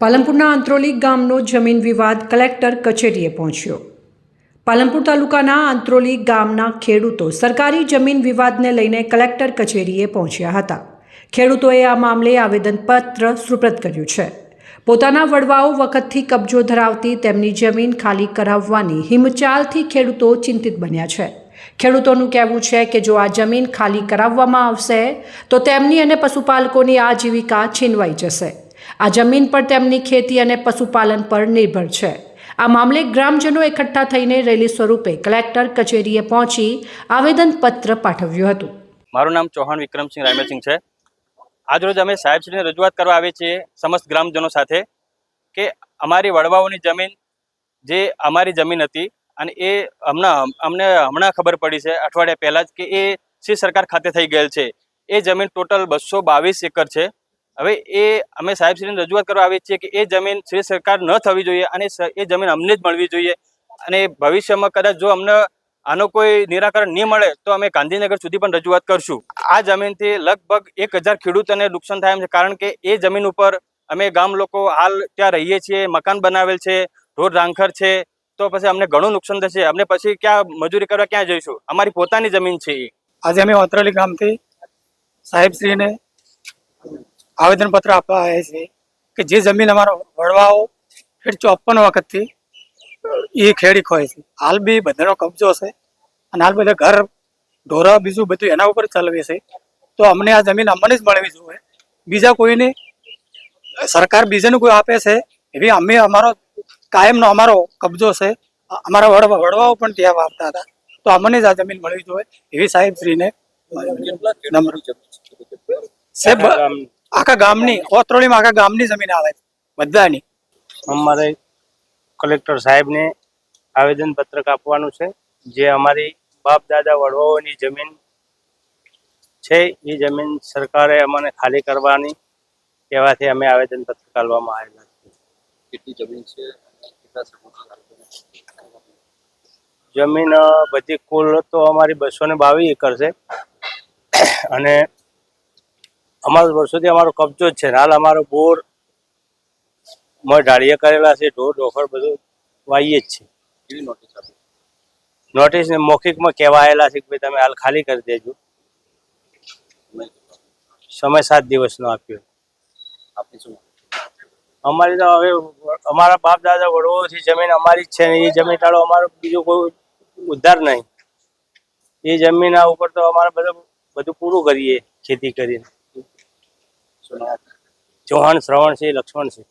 પાલનપુરના આંત્રોલી ગામનો જમીન વિવાદ કલેક્ટર કચેરીએ પહોંચ્યો. પાલનપુર તાલુકાના આંત્રોલી ગામના ખેડૂતો સરકારી જમીન વિવાદને લઈને કલેક્ટર કચેરીએ પહોંચ્યા હતા. ખેડૂતોએ આ મામલે આવેદનપત્ર સુપ્રત કર્યું છે. પોતાના વડવાઓ વખતથી કબજો ધરાવતી તેમની જમીન ખાલી કરાવવાની હિમચાલથી ખેડૂતો ચિંતિત બન્યા છે. ખેડૂતોનું કહેવું છે કે જો આ જમીન ખાલી કરાવવામાં આવશે, તો તેમની અને પશુપાલકોની આજીવિકા છીનવાઈ જશે. આ જમીન પર તેમની ખેતી અને પશુપાલન પર નિર્ભર છે. આ મામલે ગ્રામજનો એકઠા થઈને રેલી સ્વરૂપે કલેક્ટર કચેરીએ પહોંચી આવેદનપત્ર પાઠવ્યું હતું. મારું નામ ચૌહાણ વિક્રમસિંહ રાયમલસિંહ છે. આજરોજ અમે સાહેબશ્રીને રજૂઆત કરવા આવીએ છીએ સમસ્ત ગ્રામજનો સાથે કે અમારી વડવાઓની જમીન જે અમારી જમીન હતી અને એ હમણાં અમને હમણાં ખબર પડી છે અઠવાડિયા પહેલાં જ કે એ શ્રી સરકાર ખાતે થઈ ગયેલ છે. એ જમીન ટોટલ બસો બાવીસ એકર છે. હવે એ અમે સાહેબશ્રીને રજૂઆત કરવા આવીએ છીએ કે એ જમીન શ્રી સરકાર ન થવી જોઈએ અને એ જમીન અમને જ મળવી જોઈએ. અને ભવિષ્યમાં કદાચ જો અમને આનો કોઈ નિરાકરણ નહીં મળે તો અમે ગાંધીનગર સુધી પણ રજૂઆત કરશું. આ જમીનથી લગભગ એક હજાર ખેડૂતોને નુકસાન થાય છે. કારણ કે એ જમીન ઉપર અમે ગામ લોકો હાલ ત્યાં રહીએ છીએ, મકાન બનાવેલ છે, ઢોર રાંખર છે. તો પછી અમને ઘણું નુકસાન થશે. અમને પછી ક્યાં મજૂરી કરવા ક્યાં જઈશું? અમારી પોતાની જમીન છે આજે અમે ઓતરલી ગામથી સાહેબશ્રીને આવેદનપત્ર આપવા આવ્યા છે કે જે જમીન અમારો વડવાઓ ફેર ચોપન વખતથી એ ખેડી ખોય છે. હાલ બી બધાનો કબજો છે અને હાલ બધા ઘર ઢોરા બીજું બધું એના ઉપર ચલાવે છે. તો અમને આ જમીન અમને જ મળવી જોઈએ. બીજા કોઈને સરકાર બીજાને કોઈ આપે છે એવી અમે અમારો કાયમનો અમારો કબજો છે. અમારા વડવા વડવાઓ પણ ત્યાં વાપતા હતા. તો અમને જ આ જમીન મળવી જોઈએ. એવી સાહેબશ્રીને નમ્ર છે? બ- આખા ગામની કોતરોલીમાં આખા ગામની જમીન આવે છે બધાની. અમારે કલેક્ટર સાહેબને આવેદન પત્રક આપવાનું છે. જે અમારી બાપ દાદા વડવાઓની જમીન છે એ જમીન સરકારે અમને ખાલી કરવાની કહેવાથી અમે આવેદન પત્રક આપવામાં આવેલા છે. કેટલી જમીન છે? જમીન બધી કુલ તો અમારી બસો ને બાવીસ એકર છે. અને અમારો વર્ષોથી અમારો કબજો જ છે હાલ અમારો બોરમાં ઢાળિયા કરેલા છે ઢોર ઢોખર બધું વાઈએ જ છે. નોટિસ ને મૌખિકમાં કહેવાયેલા છે કે ભાઈ તમે હાલ ખાલી કરી દેજો. સમય સાત દિવસનો આપ્યો. અમારી તો હવે અમારા બાપ દાદા વડવોથી જમીન અમારી જ છે ને. એ જમીન ટાળો અમારો બીજો કોઈ ઉદ્ધાર નહીં. એ જમીન આ ઉપર તો અમારે બધું બધું પૂરું કરીએ ખેતી કરીને. ચૌહાણ લક્ષ્મણ છે.